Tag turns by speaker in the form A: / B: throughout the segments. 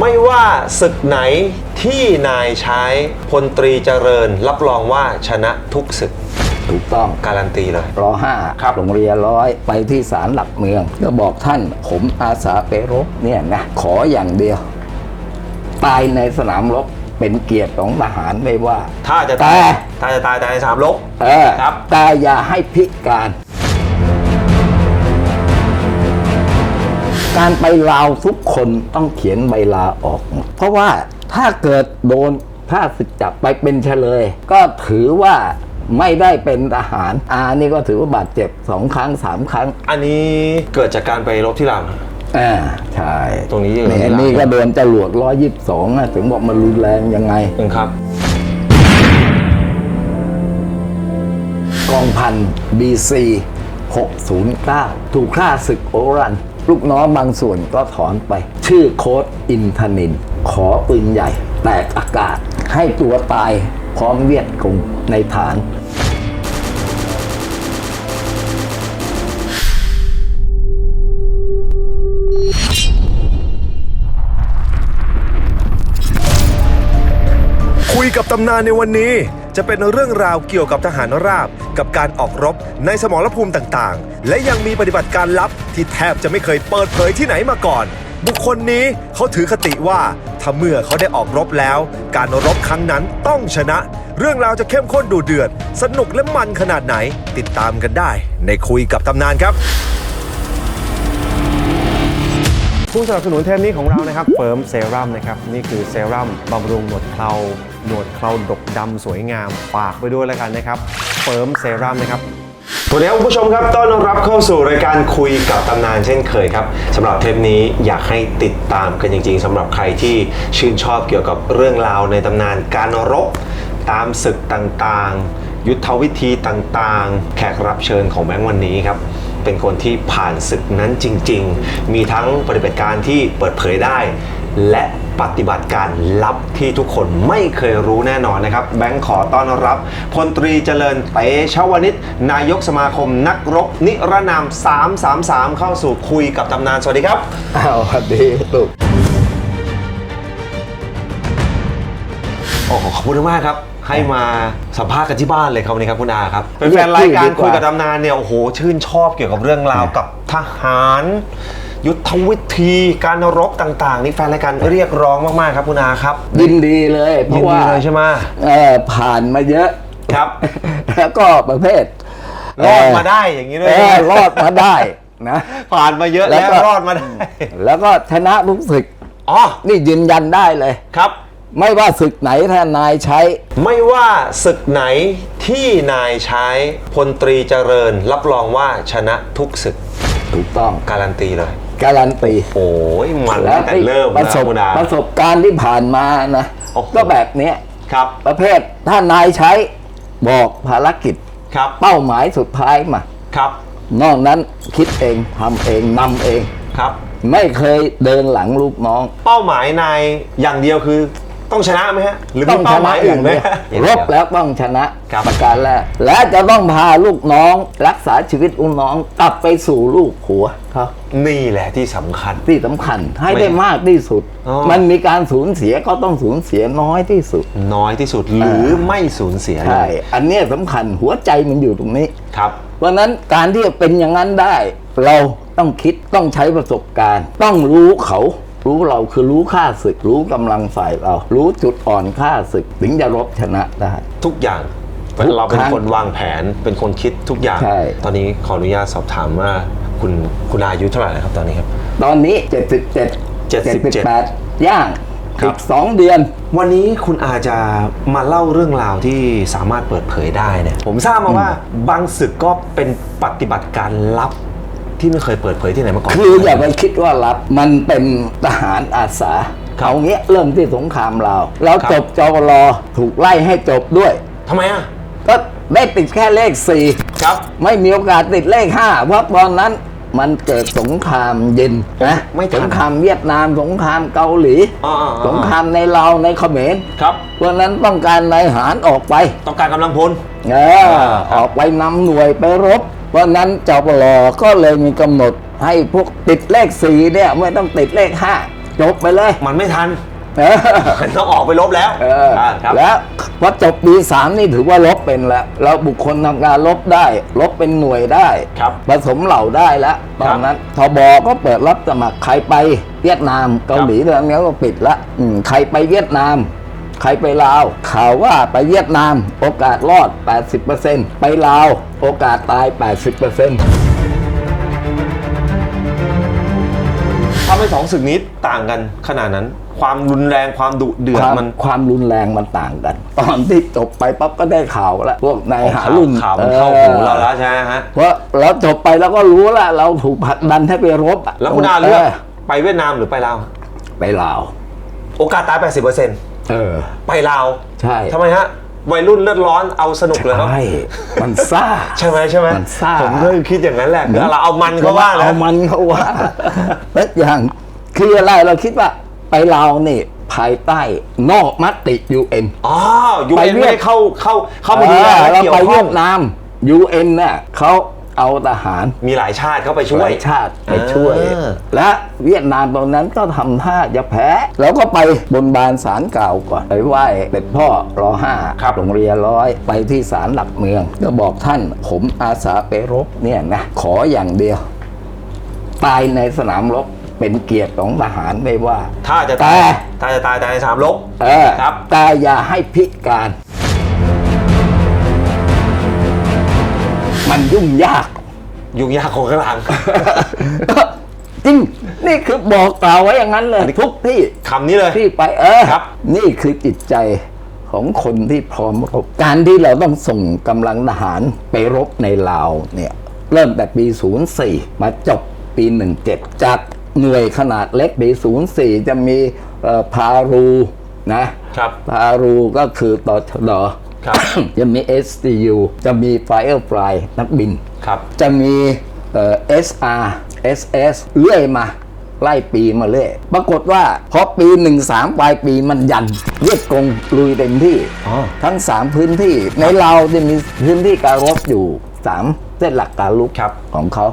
A: ไม่ว่าศึกไหนที่นายใช้พลตรีเจริญ รับรองว่าชนะทุกศึก
B: ถูกต้อง
A: การันตีเลย
B: รอห้า
A: ครับ
B: โรงเรียนร้อยไปที่ศาลหลักเมือง ก็บอกท่านผมอาสาไปรบเนี่ยนะขออย่างเดียว ตายในสนามรบเป็นเกียรติของทหารไม่ว่า
A: ถ้าจะตาย
B: แต่
A: ถ้าจะตายตายในสามลบ
B: เออ
A: ครับ
B: แต่อย่าให้พิการ การไปลาวทุกคนต้องเขียนใบลาออกหมดเพราะว่าถ้าเกิดโดนถ้าศึกจับไปเป็นเฉลย ก็ถือว่าไม่ได้เป็นทหารอานี่ก็ถือว่าบาดเจ็บสองครั้งสามครั้ง
A: อันนี้เกิดจากการไปรบที่ลาวนะ
B: อ่าใช่
A: ตรงนี้ยัง
B: นี่
A: ไม่
B: นี่
A: ลา
B: ก็โดนจรวดร้อยยี่สิบสองถึงบอกมันรุนแรงยังไง
A: หนึ่งครับ
B: กองพัน BC 609 ถูกฆ่าศึกโอรัน ลูกน้องบางส่วนก็ถอนไป ชื่อโค้ดอินทนิน ขอปืนใหญ่ แตกอากาศ ให้ตัวตายพร้อมเวียดกงในฐาน
C: คุยกับตำนานในวันนี้ จะเป็นเรื่องราวเกี่ยวกับทหารราบ กับการออกรบในสมรภูมิต่างๆ และยังมีปฏิบัติการลับที่แทบจะไม่เคยเปิดเผยที่ไหนมาก่อน บุคคลนี้เขาถือคติว่าถ้าเมื่อเขาได้ออกรบแล้ว การรบครั้งนั้นต้องชนะ เรื่องราวจะเข้มข้นดูเดือด สนุกและมันขนาดไหน ติดตามกันได้ ในคุยกับตำนานครับ
D: ผู้สนับสนุนเทปนี้ของเรานะครับเฟิร์มเซรั่มนะครับนี่คือเซรั่มบำรุงหนวดเครา หนวดเคราดกดำสวยงามฝากไปด้วยแล้วกันนะครับเฟิร์มเซรั่มนะครับ
A: สวัสดีครับคุณผู้ชมครับต้อนรับเข้าสู่รายการคุยกับตำนานเช่นเคยครับสำหรับเทปนี้อยากให้ติดตามกันจริง ๆสำหรับใครที่ชื่นชอบเกี่ยวกับเรื่องราวในตำนานการรบ ตามศึกต่างๆ ยุทธวิธีต่างๆ แขกรับเชิญของแบงค์วันนี้ครับ เป็นคนที่ผ่านศึกนั้นจริง ๆ มีทั้งปฏิบัติการที่เปิดเผยได้ และปฏิบัติการลับที่ทุกคนไม่เคยรู้แน่นอนนะครับ แบงค์ขอต้อนรับพลตรีเจริญเตชวนิตนายกสมาคมนักรบ นิรนาม 333 เข้าสู่คุยกับตำนานสวัสดีครับ
B: อ้าวสวัสดีลูก
A: ขอบคุณมากครับ ให้มาสัมภาษณ์กันที่บ้านเลยครับวันนี้ครับคุณอาครับเป็น
B: เรี
A: แฟ
B: ยก
A: นรายการ
B: ชื่อดีกว่า
A: คุยกับตำนานเนี่ยโอ้โหชื่นชอบเกี่ยวกับเรื่องราวกับทหาร ยุทธวิธีการรบต่างๆนี่แฟนรายการเรียกร้องมากๆครับคุณอาครับ
B: ยินดีเลยเพ
A: ยิน
B: ราะ
A: ดี
B: ว่า
A: เลยใช่ไหม
B: เออผ่านมาเยอะ
A: ครับ
B: แล้วก็ประเภท
A: รอดมาได้อย่างนี้ด้วย
B: เอ
A: ใช่
B: อ
A: ไหม
B: รอดมาได้นะ
A: ผ่านมาเยอะ
B: แล้
A: แล้ว
B: วก็
A: รอดมาได้
B: แล้วก็ชนะทุกศึก
A: อ๋อ
B: นี่ยืนยันได้เลย
A: ครับ
B: ไม่ว่าศึกไหนถ้านายใช้
A: ไม่ว่าศึกไหนที่นายใช้พลตรีเจริญ รับรองว่าชนะทุกศึก
B: ถูกต้อง
A: การันตีเลย
B: การันตี
A: โอ้ยมัน
B: แล้
A: ตั้
B: ว
A: งแต่เริ่ม
B: ประ
A: นะ
B: สบ
A: คุณอา
B: ประสบการณ์ที่ผ่านมานะ
A: โอ้โห
B: ก็แบบเนี้ย
A: ครับ
B: ประเภทถ้านายใช้บอกภารกิจ
A: ครับ
B: เป้าหมายสุดท้ายมา
A: ครับ
B: นอกนั้นคิดเองทำเองนำเอง
A: ครับ
B: ไม่เคยเดินหลังลูกน้อง
A: เป้าหมายนายอย่างเดียวคือ ต้องชนะไหมฮะ หรือ
B: ต้
A: มี
B: องช
A: เป้าห
B: นะ
A: มาย
B: อ
A: อื่
B: ย่านง
A: ไหม
B: เดียว
A: ฮะ
B: รบแล้วต้องชนะครับ ประการแรกและจะต้องพาลูกน้อง รักษาชีวิตลูกน้องกลับไปสู่ลูกผัวเขา
A: นี่แหละที่สำคัญ
B: ที่สำคัญให้
A: ไม่
B: ได้มากที่สุด
A: อ๋อ
B: มันมีการสูญเสียก็ต้องสูญเสียน้อยที่สุด
A: น้อยที่สุดหรือไม่สูญเสียเล
B: ใช่
A: ย
B: อันเนี้ยสำคัญหัวใจมันอยู่ตรงนี้
A: ครับ
B: เพราะฉะนั้นการที่จะเป็นอย่างนั้นได้ เราต้องคิดต้องใช้ประสบการณ์ ต้องรู้เขา รู้เราคือรู้ค่าศึก รู้กำลังฝ่ายเรา รู้จุดอ่อนค่าศึก ถึงจะรบชนะได้
A: ทุกอย่าง
B: ทุก
A: เราเป็น
B: ครั้ง
A: คนวางแผนเป็นคนคิดทุกอย่าง
B: ใช่
A: ตอนนี้ขออนุญาตสอบถามว่าคุณคุณอายุเท่าไหร่นะครับตอนนี้ครับ
B: ตอนนี้ 77
A: 77
B: 78ย่าง
A: ครับ
B: อีก2เดือน
A: วันนี้คุณอาจะมาเล่าเรื่องราวที่สามารถเปิดเผยได้เนี่ยผมทราบมาว่าบางศึกก็เป็นปฏิบัติการลับ ที่ไม่เคยเปิดเผยที่ไหนมาก่อน
B: คืออย่าไปคิดว่ารับมันเป็นทหารอาสา
A: ครับ
B: เอาเงี้ยเริ่มที่สงครามลาวเรา
A: ครับ
B: จบจวรถูกไล่ให้จบด้วย
A: ทำไมอะ
B: ก็ได้ติดแค่เลขสี่
A: ครับ
B: ไม่มีโอกาสติดเลขห้าเพราะตอนนั้นมันเกิดสงครามเย็นนะ
A: ไม่ทัน
B: สงครามเวียดนามสงครามเกาหลี
A: อ่าๆๆ
B: สงครามในลาวในเขมร
A: ครับ
B: เพราะฉะนั้นต้องการนายทหารออกไป
A: ต้องการกำลังพล
B: เออออกไปนำหน่วยไปรบ เพราะฉะนั้นจปลก็เลยมีกำหนดให้พวกติดเลขสี่เนี่ยไม่ต้องติดเลขห้าจบไปเลย
A: มันไม่ทัน
B: เออ
A: มันต้องออกไปลบแล้ว
B: เออ
A: อ่าครับ
B: แล้วพอจบปีสามนี่ถือว่าลบเป็นแล้วแล้วบุคคลทำงานลบได้ ลบเป็นหน่วยได้
A: ครับ
B: ผสมเหล่าได้แล้วตอนนั้นทบก็เปิดรับสมัครใครไปเวียดนามเกาหลีตอนนี้ก็ปิดละอืมใครไปเวียดนาม ใครไปลาว ข่าวว่าไปเวียดนาม โอกาสรอด 80%ไปลาว โอกาสตาย 80%
A: ทำให้สองศึกนี้ต่างกันขนาดนั้น ความรุนแรงความดุเดือด
B: ความ
A: มัน
B: ความรุนแรงมันต่างกัน ตอนที่จบไปปั๊บก็ได้ข่าวแล้วพวกนายหา
A: ข่าว
B: รุ่น
A: ข่าวมันเข้าหูเราแล้วใช่ไหมฮะ
B: เพราะเราจบไปแล้วก็รู้แล้วเราถูกผลักดันให้ไปรบะ
A: แล้วคุณอาเลือกไปเวียดนามหรือไปลาว
B: ไปลาว
A: โอกาสตาย80%
B: เอ อ
A: ไปลาว
B: ใช่
A: ทำไมฮะ วัยรุ่นเลือดร้อนเอาสนุกเลยครับ
B: ใช่มันซ่า
A: ใช่ไหมใช่ไหม
B: มันซ่า
A: ผมก็คิดอย่างนั้นแหละคือเราเอามันเขาว่านะ
B: เอามันเขาว่าแล้วอย่างคืออะไรเราคิดว่าไปลาวนี่ภายใต้นอกมติยูเอ็น
A: อ๋อยู
B: ไป
A: เอ็น
B: เวี
A: ไม่
B: ยด
A: ได้เข้าเข้าเข้ามาดูแลและ
B: เรา
A: เกี่ยว
B: ไป
A: ข้
B: เวี
A: อยง
B: ดนามยูเอ็นเนี่ยเขา เอาทหาร
A: มีหลายชาติเข้าไปช่วย
B: หลายชาติไปช่วย
A: อ่า
B: และเวียดนามตอนนั้นก็ทำท่าจะแพ้แล้วก็ไปบนบานศาลเก่าก่อน ไปไหว้เป็นพ่อรอห้า
A: ครับ
B: โรงเรียนร้อยไปที่ศาลหลักเมือง ก็บอกท่านผมอาสาไปรบเนี่ยนะ ขออย่างเดียว ตายในสนามรบเป็นเกียรติของทหารไม่ว่า
A: ถ้าจะ
B: แต่
A: ตายถ้าจะตายตายในสามลบ
B: เออ
A: ครับ
B: แต่อย่าให้พิการ มันยุ่งยาก
A: ยุ่งยากของข้างหลัง
B: จริง นี่คือบอกกล่าวไว้อย่างนั้นเลยทุกที่
A: คำนี้เลย
B: ที่ไปเออ
A: ครับ
B: นี่คือจิตใจของคนที่พร้อมรบการที่เราต้องส่งกำลังทหารไปรบในลาวเนี่ย เริ่มแต่ปี 04 มาจบปี 17 จากหน่วยขนาดเล็กปี 04 จะมีเอ่อพารูนะครับพารูก็คือตชด
A: ครับ
B: จะมี SDU จะมี Firefly นักบิน
A: ครับ
B: จะมีเอ่อ SR SS เรื่อยมา ไล่ปีมาเรื่อยปรากฏว่าพอปี 13 ปลายปีมันยันเวียดกงลุยเต็มที่
A: อ๋อ
B: ทั้ง 3 พื้นที่ในเราวจะมีพื้นที่การรบอยู่ 3 เส้นหลักการลุก
A: ครับ
B: ของเขา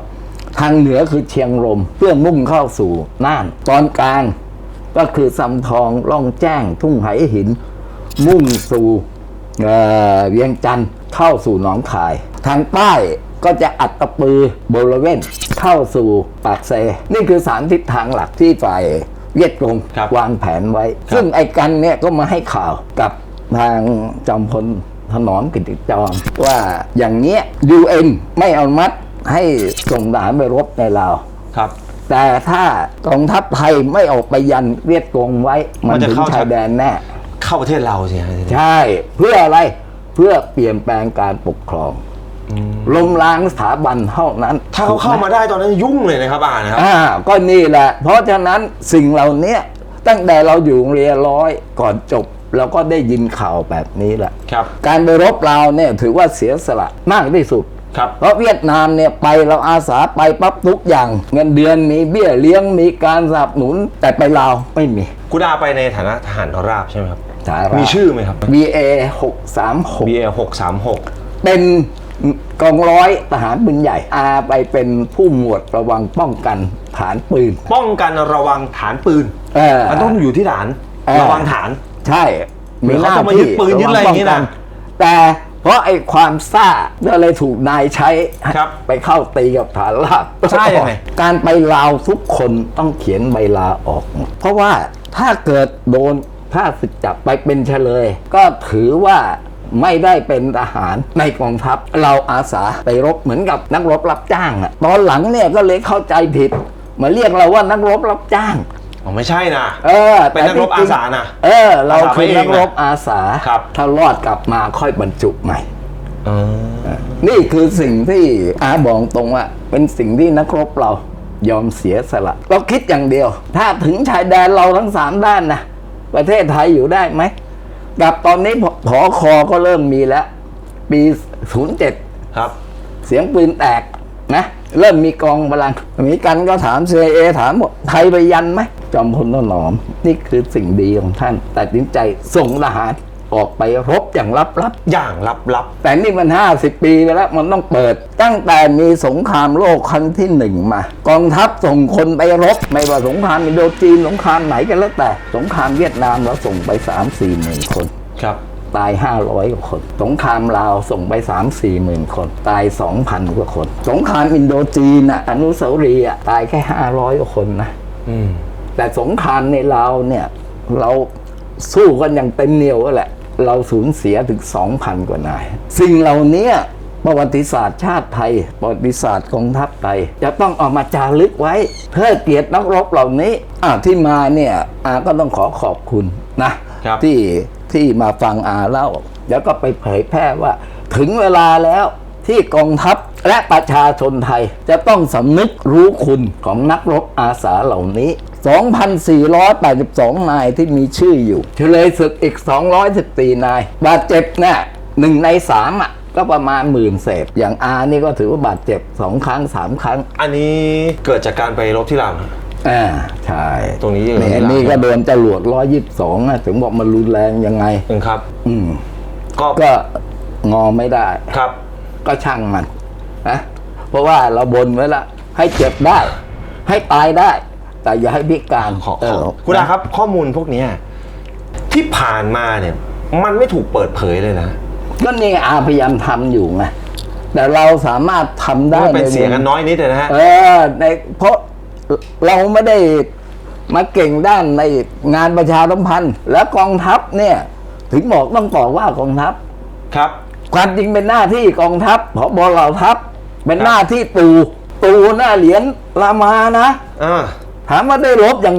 B: ทางเหนือคือเชียงรม เพื่อมุ่งเข้าสู่น่าน ตอนกลางก็คือสำทองล่องแจ้งทุ่งไหหิน มุ่งสู่ เอ่อเวียงจันทร์เข้าสู่หนองคาย ทางใต้ก็จะอัดตะปือบริเวณเข้าสู่ปากเซ นี่คือสามทิศทางหลักที่ฝ่ายเวียดกง
A: ครับ
B: วางแผนไว้ ซึ่งไอ้กันเนี่ยก็มาให้ข่าวกับทางจอมพลถนอมกิติจอม ว่าอย่างเนี้ย UN ไม่เอามัดให้ส่งทหารไปรบในลาว
A: ครับ
B: แต่ถ้ากองทัพไทยไม่ออกไปยันเวียดกงไว้ มัน
A: มันจะ
B: ถึง
A: เข้า
B: ชายแดนแน่
A: เข้าประเทศเราสิฮะ
B: ใช่ เพื่ออะไรเพื่อเปลี่ยนแปลงการปกครองล้มล้างสถาบันเท่านั้น
A: ถ้าเขาเข้ามาได้ตอนนั้นยุ่งเลยนะครับอ่านะครับ
B: อ่าก็นี่แหละ เพราะฉะนั้นสิ่งเหล่านี้ตั้งแต่เราอยู่โรงเรียนร้อยก่อนจบเราก็ได้ยินข่าวแบบนี้แหละ
A: ครับ
B: การไปรบเราวเนี่ยถือว่าเสียสละมากที่สุด
A: ครับ
B: เพราะเวียดนามเนี่ยไปเราอาสาไปปั๊บทุกอย่าง เงินเดือนมีเบี้ยเลี้ยงมีการสนับสนุนแต่ไปลาวไม่มี
A: คุณอาไปในฐานะทหารราบใช่ไหมครับ
B: สารา
A: มีชื่อไหมครับ
B: BA 636
A: BA หกสามหก
B: เป็นกองร้อยทหารปืนใหญ่ อาไปเป็นผู้หมวดระวังป้องกันฐานปืน
A: ป้องกันระวังฐานปืน
B: เออ
A: มันต้องอยู่ที่ฐาน
B: เออ
A: ระวังฐาน
B: ใช่
A: หรือเขาจะมายึดปืนยึดอะไรอย่างงี้นะ
B: แต่เพราะไอ้ความซ่าก็เลยถูกนายใช้
A: ครับ
B: ไปเข้าตีกับฐานราบ
A: ซ่ายังไง
B: การไปลาวทุกคนต้องเขียนใบลาออกหมดเพราะว่าถ้าเกิดโดน ถ้าศึกจับไปเป็นเฉลย ก็ถือว่าไม่ได้เป็นทหารในกองทัพ เราอาสาไปรบเหมือนกับนักรบรับจ้างอะตอนหลังเนี่ยก็เลยเข้าใจผิด มาเรียกเราว่านักรบรับจ้าง
A: อ๋อไม่ใช่นะ
B: เออ
A: เป็นนักรบ
B: แต่ที่จง
A: อาสาน่ะ
B: เออ เรา
A: อาสา
B: คือ
A: ไปเอง
B: นักรบอาสา
A: ครับ
B: ถ้ารอดกลับมาค่อยบรรจุใหม่
A: เออ
B: นี่คือสิ่งที่อาบอกตรงว่าเป็นสิ่งที่นักรบเรายอมเสียสละ เราคิดอย่างเดียว ถ้าถึงชายแดนเราทั้งสามด้านนะ ประเทศไทยอยู่ได้ไหมกับตอนนี้ผผอคอก็เริ่มมีแล้ว ปี 07
A: ครับ
B: เสียงปืนแตกนะ เริ่มมีกองพลังมีกันก็ถาม CIA ถามหมดไทยไปยันไหม จอมพลต้นหนอม นี่คือสิ่งดีของท่านตัดสินใจส่งทหารออกไปรบ อย่างลับ
A: อย่างลับ
B: ๆแต่นี่มัน 50 ปีไปแล้วมันต้องเปิด ตั้งแต่มีสงครามโลกครั้งที่หนึ่งมา กองทัพส่งคนไปรบ ไม่ว่าสงครามอินโดจีนสงครามไหนกันแล้วแต่ สงครามเวียดนามเราส่งไป 3 4หมื่นคน
A: ๆครับ
B: ตาย 500 กว่าคน สงครามลาวส่งไป 3 4หมื่นคน ตาย 2,000 กว่าคน สงครามอินโดจีนอะอนุสาวรีย์อะตายแค่ 500 กว่าคนนะ
A: อืม
B: แต่สงครามในลาวเนี่ย เราสู้กันอย่างเต็มเหนียวแหละ เราสูญเสียถึง 2,000 กว่านาย สิ่งเหล่านี้ประวัติศาสตร์ชาติไทย ประวัติศาสตร์กองทัพไทย จะต้องเอามาจารึกไว้ เพื่อเกียรตินักรบเหล่านี้อ่าที่มาเนี่ยอาก็ต้องขอขอบคุณนะ
A: ครับ
B: ที่ที่มาฟังอาเล่า แล้วก็ไปเผยแพร่ว่า ถึงเวลาแล้วที่กองทัพและประชาชนไทยจะต้องสำนึกรู้คุณของนักรบอาสาเหล่านี้ 2,482 นายที่มีชื่ออยู่ เฉลยศึกอีก 214 นาย บาดเจ็บเนี่ยหนึ่งในสามอะ ก็ประมาณหมื่นเศษ อย่างอานี่ก็ถือว่าบาดเจ็บสองครั้งสามครั้ง
A: อันนี้เกิดจากการไปรบที่ลาว
B: อ่าใช่
A: ตรงนี้ยังไง
B: เนี่ย
A: ที่ลาว
B: นี่ก็โดนจรวดร้อยยี่สิบสองถึงบอกมันรุนแรงยังไง
A: อืมครับ
B: อืม
A: ก็
B: ก็งอไม่ได้
A: ครับ
B: ก็ช่างมันนะเพราะว่าเราบนไว้ละให้เจ็บได้ ให้ตายได้ แต่อย่าให้พิการ
A: ขอ
B: เอ
A: ขอ
B: อ
A: คุณอาครับข้อมูลพวกเนี้ยที่ผ่านมาเนี่ย มันไม่ถูกเปิดเผยเลยนะ
B: ก็นี่ไงอาพยายามทำอยู่ไงแต่เราสามารถทำได้
A: ว่าเป็นเสียงกัน
B: ใว
A: น้อยนิดเลยนะฮะ
B: เออในเพราะเราไม่ได้มาเก่งด้านในงานประชาสัมพันธ์ และกองทัพเนี่ย ถึงบอกต้องบอกว่ากองทัพ
A: ครับ
B: ความจริงเป็นหน้าที่กองทัพผบเหล่าทัพ เป็นหน้าที่ตู ตูหน้าเหรียญรามานะ
A: อ่า
B: ถามว่าได้ลบอย่าง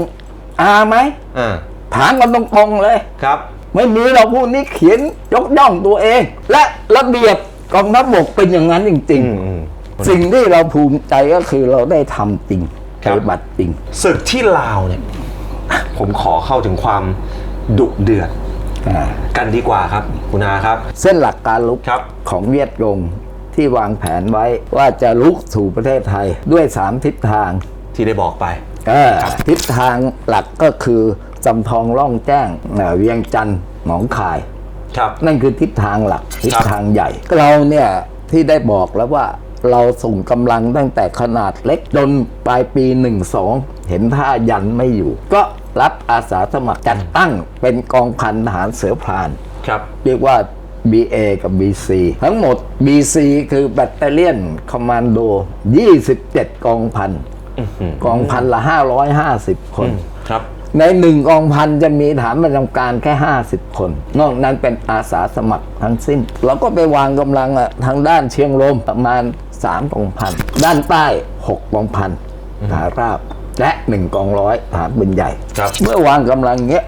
B: อาไหม
A: อ่า
B: ถามกันตรงๆเลย
A: ครับ
B: ไม่มีเราผู้นี้เขียนยกย่องตัวเอง และระเบียบกองทัพบกเป็นอย่างนั้นจริง
A: อืมอืม
B: ๆ สิ่งที่เราภูมิใจก็คือเราได้ทำจริง
A: ครั
B: ป
A: บ
B: ฏิบัติจริง
A: ศึกที่ลาวเนี่ย ผมขอเข้าถึงความดุเดือด
B: อ่า
A: กันดีกว่าครับ คุณอาครับ
B: เส้นหลักการลุก
A: ครับ
B: ของเวียดกงที่วางแผนไว้ว่าจะลุกสู่ประเทศไทยด้วยสามทิศทาง
A: ที่ได้บอกไป
B: เออ ทิศทางหลักก็คือจำทองล่องแจ้งเอ่อเวียงจันทร์หนองคาย
A: ครับ
B: นั่นคือทิศทางหลักทิศทางใหญ่ เราเนี่ยที่ได้บอกแล้วว่าเราส่งกำลังตั้งแต่ขนาดเล็กจนปลายปี 12 เห็นท่ายันไม่อยู่ ก็รับอาสาสมัครจัดตั้งเป็นกองพันทหารเสือพราน
A: ครับ
B: เรียกว่า BA กับ BC ทั้งหมด BC คือแบตเตเลียนคอมมานโด 27 กองพัน กองพันละ550คน
A: ครับ
B: ในหนึ่งกองพันจะมีฐานประจำการแค่50คน นอกนั้นเป็นอาสาสมัครทั้งสิ้น เราก็ไปวางกำลังอะทางด้านเชียงรมประมาณ3กองพัน ด้านใต้6กองพันฐานราบ และ1กองร้อยฐานปืนใหญ่
A: ครับ
B: เมื่อวางกำลังเงี้ย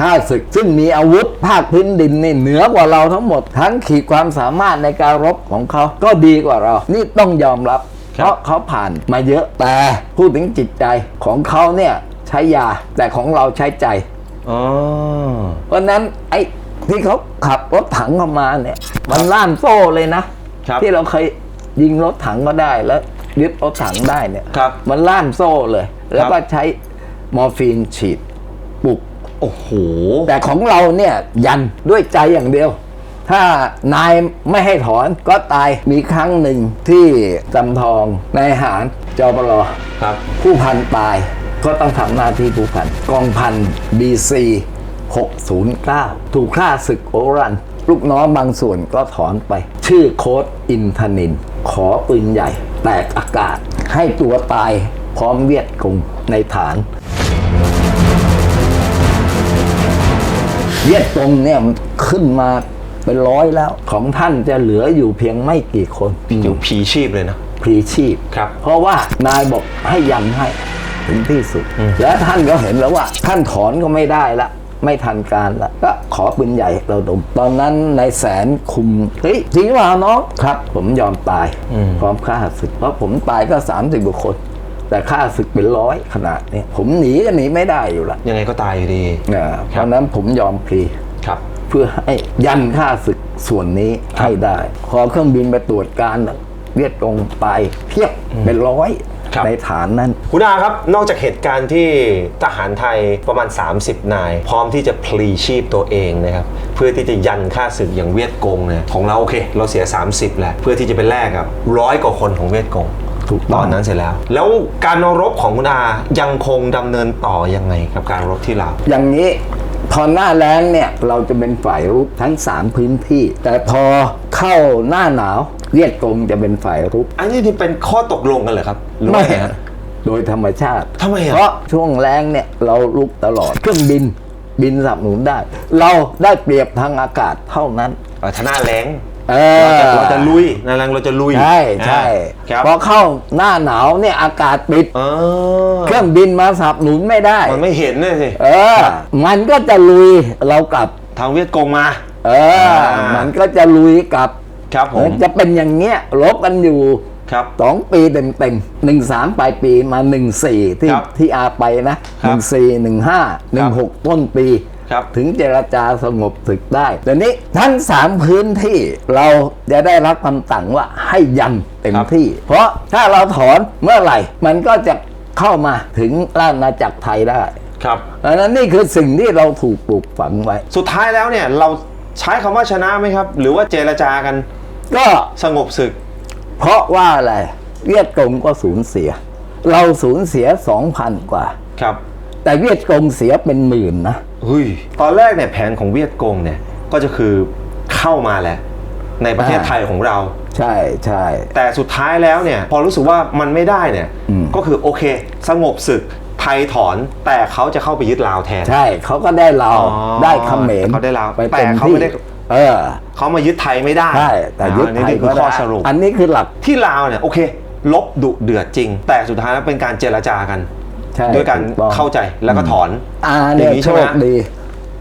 B: ข้าศึกซึ่งมีอาวุธภาคพื้นดินนี่เหนือกว่าเราทั้งหมดทั้งขีดความสามารถในการรบของเขาก็ดีกว่าเรา นี่ต้องยอมรับ
A: ครับ
B: เพราะเขาผ่านมาเยอะแต่พูดถึงจิตใจของเขาเนี่ยใช้ยาแต่ของเราใช้ใจ
A: อ๋อ
B: เพราะฉะนั้นไอ้ที่เขาขับรถถังเข้ามาเนี่ยมันล่ามโซ่เลยนะ
A: ครับ
B: ที่เราเคยยิงรถถังก็ได้แล้วยึดรถถังได้เนี่ย
A: ครับ
B: มันล่ามโซ่เลย แล้วก็ใช้มอร์ฟีนฉีดปลุก
A: โอ้โห
B: แต่ของเราเนี่ยยันด้วยใจอย่างเดียว ถ้านายไม่ให้ถอนก็ตายมีครั้งหนึ่งที่จำทองนายหารจปร
A: ครับ
B: ผู้พันตายก็ต้องทำหน้าที่ผู้พันกองพัน BC 609 ถูกฆ่าศึกโอรัน ลูกน้องบางส่วนก็ถอนไป ชื่อโค้ดอินทนิน ขอปืนใหญ่ แตกอากาศ ให้ตัวตายพร้อมเวียดกงในฐาน เวียดกงเนี่ยมันขึ้นมา เป็นร้อยแล้ว ของท่านจะเหลืออยู่เพียงไม่กี่คน
A: อยู่พีชีพเลยนะ
B: พลีชีพ
A: ครับ
B: เพราะว่านายบอกให้ยันให้ถึงที่สุด และท่านก็เห็นแล้วว่า ท่านถอนก็ไม่ได้ละไม่ทันการละก็ขอปืนใหญ่เราดม ตอนนั้นนายแสนคุม เฮ้ยจริงเปล่าน้องครับ ผมยอมตายพร้อมฆ่าศึก เพราะผมตายก็สามสิบกว่าคน แต่ฆ่าศึกเป็นร้อยขนาดนี้ผมหนีก็หนีไม่ได้อยู่ละ
A: ยังไงก็ตายอยู่ดี
B: อ่าเพราะฉะนั้นผมยอมพลี
A: ครับ
B: เพื่อให้ยันค่าศึกส่วนนี้ให้ได้พอเครื่องบินไปตรวจการเวียดกงไปเพียบเป็นร้อย
A: ครับ
B: ในฐานนั้น
A: คุณอาครับ นอกจากเหตุการณ์ที่ทหารไทยประมาณ 30 นาย พร้อมที่จะพลีชีพตัวเองนะครับ เพื่อที่จะยันค่าศึกอย่างเวียดกงเนี่ยของเราโอเค เราเสีย 30แหละเพื่อที่จะไปแลกกับร้อยกว่าคนของเวียดกง
B: ถูกต้อง
A: ตอนนั้นเสร็จแล้ว แล้วการรบของคุณอายังคงดำเนินต่อยังไงกับการรบที่ลาว
B: อย่างนี้ ตอนหน้าแล้งเนี่ยเราจะเป็นฝ่ายรุกทั้ง 3 พื้นที่ แต่พอเข้าหน้าหนาวเวียดกงจะเป็นฝ่ายรุก
A: อันนี้ที่เป็นข้อตกลงกันเหรอครับหรือว่า
B: ไม่
A: งฮะ
B: โดยธรรมชาติ
A: ทำไมอะ
B: เพราะช่วงแรงเนี่ยเราลุกตลอดเครื่องบินบินสนับสนุนได้ เราได้เปรียบทางอากาศเท่านั้น
A: เอ่อถ้าหน้าแรง
B: เอ
A: เรา
B: อ
A: จะเราจะลุยหนาแรงเราจะลุย
B: ใช่ใช่
A: อ่าครับ
B: พอเข้าหน้าหนาวเนี่ยอากาศปิด
A: เออ
B: เครื่องบินมาสนับสนุนไม่ได้
A: มันไม่เห็นเลยสิ
B: เออ มันก็จะลุยเรากลับ
A: ทางเวียดกงมา
B: เออ
A: อ่ามั
B: มันก็จะลุยกลับ
A: ครับผม
B: จะเป็นอย่างเงี้ยลบกันอยู่
A: ครับ
B: สองปีเต็มเต็มหนึ่งสามปลายปีมาหนึ่งสี่ที่
A: ครับ
B: ที่อาไปนะห
A: ครับ
B: นึ่งสี่หนึ่งห้าหนึ่งหกต้นปี
A: ครับ
B: ถึงเจรจาสงบศึกได้แต่นี้ทั้งสามพื้นที่เราจะได้รับคำสั่งว่าให้ยันเต็ม
A: ครับ
B: ที่ เพราะถ้าเราถอนเมื่อไหร่ มันก็จะเข้ามาถึงราชอาณาจักรไทยได้
A: ครับ
B: ดังนั้นนี่คือสิ่งที่เราถูกปลูกฝังไว้
A: สุดท้ายแล้วเนี่ยเราใช้คำว่าชนะไหมครับ หรือว่าเจรจากัน
B: ก็
A: สงบศึก
B: เพราะว่าอะไรเวียดกงก็สูญเสีย เราสูญเสียสองพันกว่า
A: ครับ
B: แต่เวียดกงเสียเป็นหมื่นนะ
A: เฮ้ยตอนแรกเนี่ยแผนของเวียดกงเนี่ยก็จะคือเข้ามาแหละในประเทศ
B: อ่า
A: ไทยของเรา
B: ใช่ใช่
A: แต่สุดท้ายแล้วเนี่ยพอรู้สึกว่ามันไม่ได้เนี่ย
B: อืม
A: ก็คือโอเค สงบศึกไทยถอนแต่เขาจะเข้าไปยึดลาวแทน
B: ใช่เขาก็ได้เรา
A: อ๋อ
B: ได้เขมร
A: เขาได้ลาว
B: ไป
A: แต่
B: เต็ม
A: เขา
B: ที่
A: ไม่ได้
B: เออ
A: เขามายึดไทยไม่ได้
B: ใช่แต่ยึด
A: อัน
B: ไท
A: นี้
B: ย
A: คือ
B: ก็
A: ข้อ
B: ได้
A: สรุป
B: อันนี้คือหลัก
A: ที่ลาวเนี่ยโอเค ลบดุเดือดจริง แต่สุดท้ายแล้วเป็นการเจรจากัน
B: ใช่
A: ด้วยการ
B: ถูกต้อง
A: เข้าใจแล้วก็ถอน
B: อา
A: อ
B: เนี่ย
A: ย่างนี้
B: โช
A: ใช่ไหม
B: คดี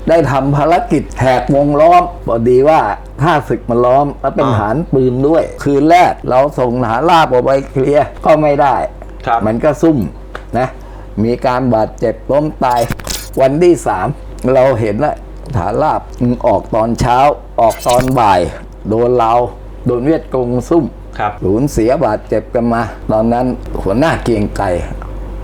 B: ได้ทำภารกิจแหกวงล้อมพอดีว่าถ้าศึกมันล้อมแล้วเป็นฐานปืนด้วย คืนแรกเราส่งฐานราบออกไปเคลียร์ก็ไม่ได้
A: ครับ
B: มันก็ซุ่มนะ มีการบาดเจ็บล้มตาย วันที่สามเราเห็นแล้วฐานราบมึงออกตอนเช้า ออกตอนบ่าย โดนเรา โดนเวียดกงซุ่ม
A: ครับ
B: สูญเสียบาดเจ็บกันมา ตอนนั้นหัวหน้าเกรียงไกร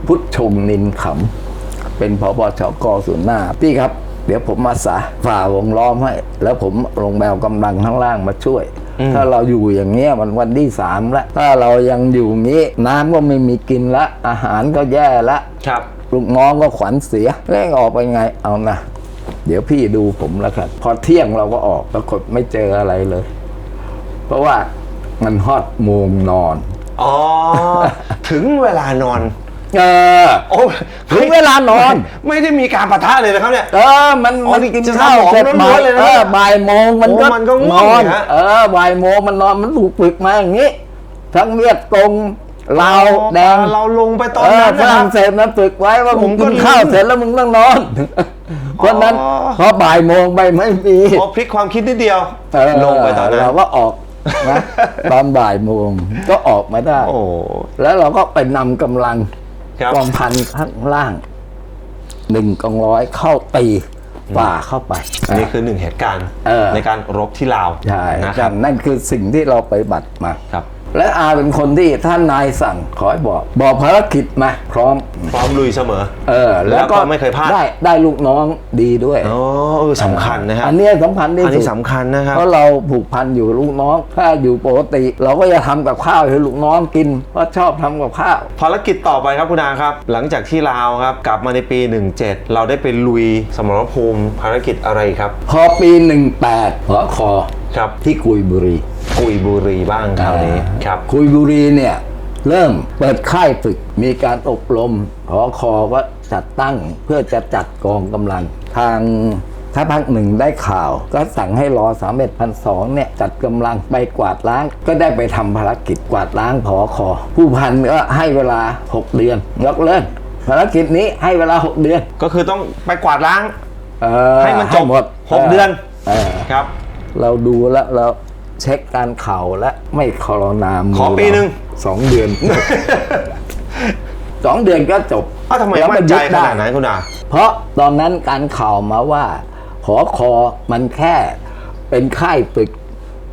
B: พุทธชงนินขำเป็นพบชกส่วนหน้าพี่ครับ เดี๋ยวผมมาสาฝ่าวงล้อมให้ แล้วผมลงแบวกำลังข้างล่างมาช่วย ถ้าเราอยู่อย่างเงี้ยมันวันที่สามแล้วถ้าเรายังอยู่งี้น้ำก็ไม่มีกินละ อาหารก็แย่ละ
A: ครับ
B: ลูกน้องก็ขวัญเสียแล้งออกไปไงเอานะเดี๋ยวพี่ดูผมแล้วครับพอเที่ยงเราก็ออกปรากฏไม่เจออะไรเลย เพราะว่ามันฮอดโมงนอน
A: อ๋อ ถึงเวลานอน
B: เออ
A: โอ้
B: ถึงเวลานอน
A: ไม่ไม่ได้มีการปะทะเลยนะครับเนี่ย
B: เออ มัน
A: อ๋อ
B: มัน
A: นี่
B: กิน
A: จะ
B: ข้าว
A: สมอง
B: เสร็จ
A: ล้
B: บ่า
A: วยนๆเลยนะ
B: เออบ่ายโมงมัน
A: โอ้
B: ก็
A: มันก็ง่
B: น
A: วง
B: อน
A: อยู่ฮะ
B: เออบ่ายโมงมันนอนมันถูกฝึกมาอย่างนี้ ทั้งเวียดกงลาวแดง
A: เราลงไปตอน
B: เออ
A: นั้น
B: ฝ
A: นะค
B: รั่
A: รั
B: ง
A: บ
B: เศสนะฝึกไว้ว่า
A: ผ
B: มึ
A: ม
B: ง
A: ก็
B: กินข้าวเสร็จแล้วมึงต้องนอนเพราะนั้น
A: อ๋อ
B: พอบ่ายโมงไปไม่มี
A: พอพลิกความคิดนิดเดียว
B: เออ
A: ลงไปตอนนั้น
B: เราก็ออกนะตอนบ่ายโมงก็ออกมาได้
A: โอ้
B: แล้วเราก็ไปนำกำลัง
A: ครับ
B: กองพันข้างล่างหนึ่งกองร้อยเข้าตีฝ่าเข้าไป
A: อันนี้คือหนึ่งเหตุการณ์
B: เออ
A: ในการรบที่ลาว
B: ใช่
A: นะครับ
B: นั่นคือสิ่งที่เราไปบัตรมา
A: ครับ
B: และอาเป็นคนที่ท่านนายสั่งขอให้บอก บอกภารกิจมาพร้อม
A: พร้อมลุยเสมอ
B: เออ
A: แล้วก็ไม่เคยพลาด
B: ได้ได้ลูกน้องดีด้วย
A: อ๋อเออสำคัญนะครับ
B: อันเนี้ยสำคัญที่
A: อัน
B: สุ
A: นี้
B: ด
A: สำคัญนะครับ
B: เพราะเราผูกพันอยู่กับลูกน้อง ถ้าอยู่ปกติ เราก็จะทำกับข้าวให้ลูกน้องกินเพราะชอบทำกับข้าว
A: ภารกิจต่อไปครับคุณอาครับ หลังจากที่ลาวครับกลับมาในปี 17 เราได้ไปลุยสมรภูมิภารกิจอะไรครับ
B: พอปี 18หัวคอ
A: ครับ
B: ที่กุยบุรี
A: กุยบุรีบ้างคราวนี้ครับ
B: กุยบุรีเนี่ย เริ่มเปิดค่ายฝึกมีการอบรมหอคอก็จัดตั้งเพื่อจะจัดกองกำลังทางถ้าพักหนึ่งได้ข่าว ก็สั่งให้รอสามเอ็ดพันสองเนี่ย จัดกำลังไปกวาดล้าง ก็ได้ไปทำภารกิจกวาดล้างผอคอ ผู้พันก็ให้เวลา 6 เดือนยกเลิกภารกิจนี้ให้เวลา 6 เดือน
A: ก็คือต้องไปกวาดล้าง
B: เออ
A: ให้มันจบ
B: หมด
A: หกเดือน
B: เออ
A: ครับ
B: เราดูแล้วเรา เช็คการเข่าแล้วไม่คอรนาม
A: ขอปีหนึ่ง
B: สองเดือน สองเดือนก็จบ
A: อ้าวทำไม
B: แล้ว
A: มั่นใจ
B: ยึด
A: ขนาดนั้นคุณอา
B: เพราะตอนนั้นการข่าวมาว่า หอคอมันแค่เป็นค่ายฝึก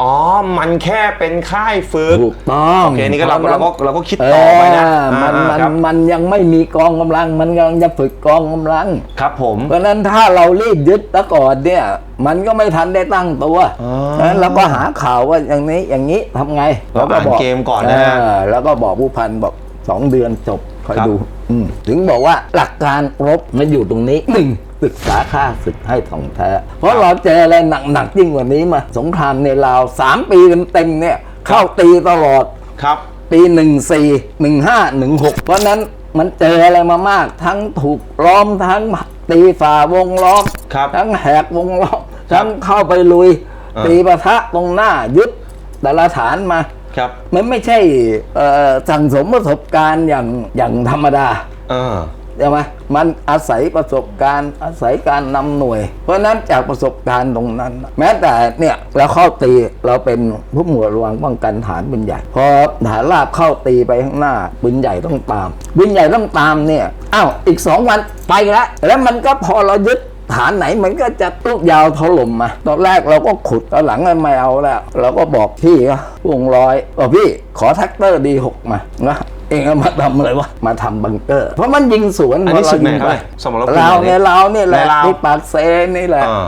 A: อ๋อ มันแค่เป็นค่ายฝึก
B: ถูกต้อง
A: โอเคนี่ก็เราเราก็เราก็คิดต่อไปนะ
B: เออมัน
A: อ่า
B: มัน
A: ครับ
B: มันยังไม่มีกองกำลัง มันกำลังจะฝึกกองกำลัง
A: ครับผม
B: เพราะฉะนั้นถ้าเรารีบยึดแล้วก่อนเนี่ย มันก็ไม่ทันได้ตั้งตัว
A: อ๋อ
B: เพราะฉะนั้นเราก็หาข่าวว่าอย่างนี้อย่างนี้ทำไง
A: เราอ่านเกมก่อนนะฮะ
B: เออแล้วก็บอกผู้พันบอกสองเดือนจบคอย
A: ครับ
B: ดูอืมถึงบอกว่าหลักการรบมันอยู่ตรงนี้หนึ่ง ศึกษาค่าศึกให้ถ่องแท้ เพราะเราเจออะไรหนักๆยิ่งกว่านี้มา สงครามในลาวสามปีเต็มๆเนี่ย เข้าตีตลอด
A: ครับ
B: ปีหนึ่งสี่หนึ่งห้าหนึ่งหกเพราะฉะนั้นมันเจออะไรมามาก ทั้งถูกล้อมทั้งตีฝ่าวงล้อม
A: ครับ
B: ทั้งแหกวงล้อมทั้งเข้าไปลุย
A: อ่า
B: ตีปะทะตรงหน้ายึดแต่ละฐานมา
A: ครับ
B: มันไม่ใช่เอ่อสั่งสมประสบการณ์อย่างอย่างธรรมดา
A: อ่า
B: ใช่ไหมมันอาศัยประสบการณ์อาศัยการนำหน่วย เพราะฉะนั้นจากประสบการณ์ตรงนั้น แม้แต่เนี่ยเราเข้าตีเราเป็นผู้หมวดระวังป้องกันฐานปืนใหญ่พอฐานราบเข้าตีไปข้างหน้าปืนใหญ่ต้องตามปืนใหญ่ต้องตามเนี่ยอ้าวอีกสองวันไปแล้วแล้วมันก็พอเรายึด ฐานไหนมันก็จะลูกยาวถล่มมา ตอนแรกเราก็ขุดตอนหลังไม่เอาแล้ว เราก็บอกพี่ก็วงร้อยบอกพี่ขอแท็กเตอร์ดีหกมานะเองเอามาทำอะไรวะมาทำบังเกอร์ เพราะมันยิงสวน
A: อันนี้
B: พ
A: ศึกไหน
B: ยิง
A: ครับเนี่ยสมรภูมิ
B: ลาว
A: ไหน
B: เนี่ยลาวเนี่ยแหละ
A: ในลาว
B: ที่ปากเซนี่แหละ
A: อ่า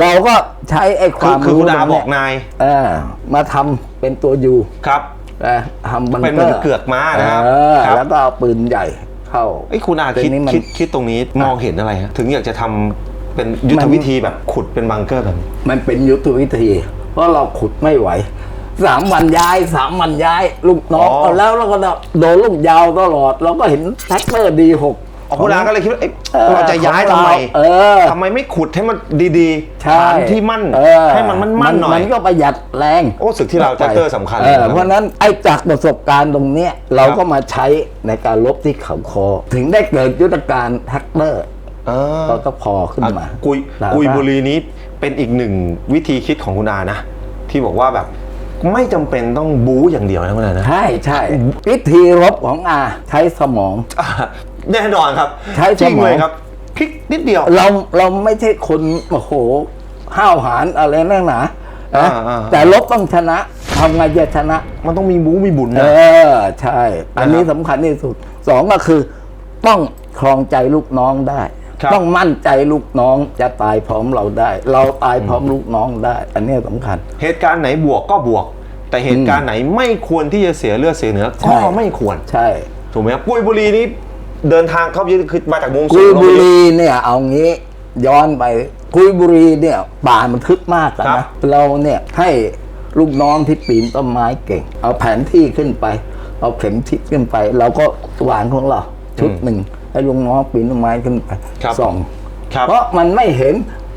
B: เราก็ใช้ไอ้ค
A: คือ
B: วาม
A: คือ
B: รู้
A: คุณอา
B: ตรง
A: บ
B: เนี้
A: อกนาย
B: เออมาทำเป็นตัวยู
A: ครับ
B: นะทำบัง
A: เป็น
B: เก
A: เหมื
B: อ
A: อน
B: ร์
A: เกือกม้านะครับ
B: เออ
A: ครับ
B: แล้วก็เอาปืนใหญ่เข้า
A: ไอ้ยคุณอาคิด
B: แต่นี่มัน
A: คิดคิดตรงนี้มองเห็นอะไรฮะถึงอยากจะทำ เป็นยุทธวิธีแบบขุดเป็นบังเกอร์แบบนี้
B: มันเป็นยุทธวิธี เพราะเราขุดไม่ไหวสามวันย้ายสามวันย้าย ลูกน้อง
A: อ๋อ
B: เอาแล้วเราก็โดนลูกยาวตลอด เราก็เห็นแท็กเตอร์ดีหก
A: อ๋อคุณอาก็เลยคิดว่าเอ๊ะ
B: ออ
A: เราจะย้าย
B: ของ
A: ทำไม
B: เออ
A: ทำไมไม่ขุดให้มันดี
B: ใช่
A: ฐานที่มั่น
B: เออ
A: ให้มันมั่นมั่นหน่อย
B: มันก็ประหยัดแรง
A: โอ้ศึกที่เราแท็กเตอร์สำคัญ
B: เอ
A: เลย
B: อ
A: นะ
B: เพราะฉะนั้นไอ้จากประสบการณ์ตรงเนี้ยเราก็มาใช้ในการลบที่เขาคอ ถึงได้เกิดยุทธการแท็กเตอร์
A: เออ
B: เราก็พอขึ้นมา
A: อะกุย
B: แล้ว
A: กุยบุรีนี้เป็นอีกหนึ่งวิธีคิดของคุณอานะ ที่บอกว่าแบบไม่จำเป็นต้องบู๊อย่างเดียวนะคุณอานะ
B: ใช่ใช่วิธีรบของอาใช้สมอง
A: อะแน่นอนครับ
B: ใช้สมอง
A: จริงเลยครับคลิกนิดเดียว
B: เราเราไม่ใช่คนโอ้โหห้าวหาญอะไรนักหนานะ
A: อ่าๆ
B: แต่ลบต้องชนะทำไงจะชนะ
A: มันต้องมีบู๊มีบุญ
B: เอ
A: นะ
B: อ ใช่ อันนี้สำคัญที่สุดสองก็คือ ต้องครองใจลูกน้องได้
A: ครับ
B: ต้องมั่นใจลูกน้องจะตายพร้อมเราได้ เราตายพร้อมลูกน้องได้ อันนี้สำคัญ
A: เหตุการณ์ไหนบวกก็บวก แต่เหตุการณ์ไหนไม่ควรที่จะเสียเลือดเสียเนื้อ
B: ใช่
A: ก็ไม่ควร
B: ใช่
A: ถูกไหมครับกุยบุรีนี้เดินทางเข้าไปยึดคือมาจากวง
B: กุ
A: สู
B: ย
A: ง
B: บุรีเนี่ย เอางี้ย้อนไปกุยบุรีเนี่ยป่ามันทึบมากอะ
A: ครั
B: นะ
A: บ
B: เราเนี่ยให้ลูกน้องที่ปีนต้นไม้เก่ง เอาแผนที่ขึ้นไป เอาเข็มทิศขึ้นไป เราก็วางของเราชุดหนึ่ง ให้ลูกน้องปีนต้นไม้ขึ้นไป
A: ครับ
B: ส่อง
A: ครับ
B: เพราะมันไม่เห็น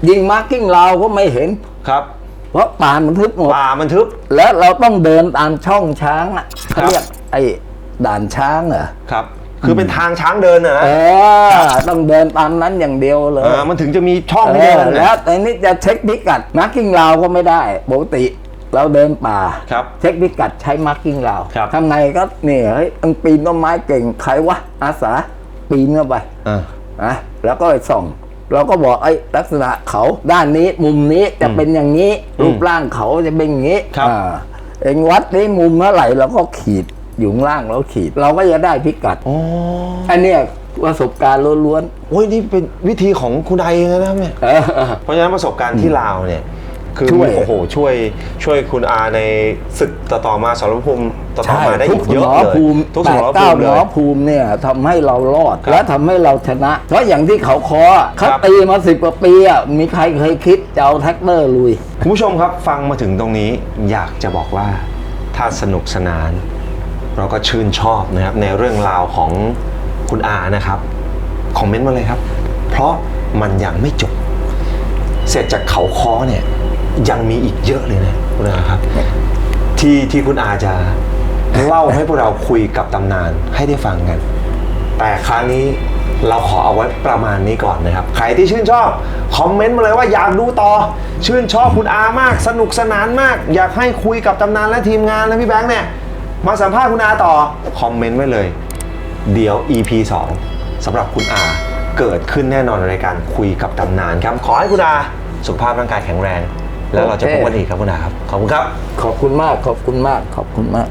B: ยิงมาร์กิ้งเราก็ไม่เห็น
A: ครับ
B: เพราะป่ามันทึบหมด
A: ป่ามันทึบ
B: แล้วเราต้องเดินตามช่องช้างอะ
A: ครั
B: เขา
A: บ
B: เรียกไอ้ด่านช้างเหรอ
A: ครับ คือเป็นทางช้างเดินนะนะ
B: เออต้องเดินตามนั้นอย่างเดียวเลย
A: เออมันถึงจะมีช่อง
B: เอ
A: ให้
B: อ
A: เดิน
B: แล้
A: นะ
B: วแต่นี้จะเช็คพิกัดมาร์กิ้งเราก็ไม่ได้ปกติเราเดินป่า
A: ครับ
B: เช็คพิกัดใช้มาร์กิ้งเรา
A: ครับ
B: ทำไงก็เนี่ยเฮ้ยต้องปีนต้นไม้เก่งใครวะอาสา ปีนเข้าไป
A: อ่า
B: นะแล้วก็ไปส่อง เราก็บอกไอ้ลักษณะเขาด้านนี้มุมนี้จะเป็นอย่างนี้
A: อืม
B: รูปร่างเขาจะเป็นอย่างนี้
A: ครับ
B: อ่าเองวัดนี้มุมเท่าไหร่เราก็ขีดอยู่ข้างล่างแล้วขีด เราก็จะได้พิกัด
A: อ๋อ
B: อันเนี้ยประสบการณ์ล้วน
A: โอ้ยนี่เป็นวิธีของคุณไดเองนะครับเนี่ย
B: ๆเออ
A: เพราะฉะนั้นประสบการณ์ที่ลาวเนี่ย คือ
B: ช่วย
A: โอ้โหช่วยช่วยคุณอาในศึกต่อๆมาสารภูมิต่อ
B: ใช่
A: ๆมาได้
B: ทุ
A: อี
B: ก
A: ก
B: ส
A: เย
B: ม
A: อะ
B: ร
A: เลย
B: ภูมิ
A: ทุกส
B: แป
A: ม
B: ด
A: รภู
B: เก้า
A: มิ
B: ห
A: เล
B: มอยภูมิเนี่ยทำให้เรารอด
A: ครับ
B: และทำให้เราชนะ เพราะอย่างที่เขาคอเขา
A: ครับ
B: ตีมาสิบกว่าปีอะมีใครเคยคิดจะเอาแท็กเตอร์ลุย
A: คุณผู้ชมครับฟังมาถึงตรงนี้อยากจะบอกว่าถ้าสนุกสนาน เราก็ชื่นชอบนะครับในเรื่องราวของคุณอานะครับคอมเมนต์มาเลยครับ เพราะมันยังไม่จบ เสร็จจากเขาค้อเนี่ย ยังมีอีกเยอะเลยนะคุณอาครับ ที่ที่คุณอาจะเล่าให้พวกเราคุยกับตำนานให้ได้ฟังกัน แต่ครั้งนี้เราขอเอาไว้ประมาณนี้ก่อนนะครับ ใครที่ชื่นชอบ คอมเมนต์มาเลยว่าอยากดูต่อ ชื่นชอบคุณอามาก สนุกสนานมาก อยากให้คุยกับตำนานและทีมงานและพี่แบงค์เนี่ย มาสัมภาษณ์คุณอาต่อ คอมเมนต์ไว้เลย เดี๋ยว EP 2สำหรับคุณอาเกิดขึ้นแน่นอนในรายการคุยกับตำนานครับ ขอให้คุณอาสุขภาพร่างกายแข็งแรง แล้วเราจะพบกันอีกครับคุณอาครับขอบคุณครับ
B: ขอบคุณมากขอบคุณมากขอบคุณมาก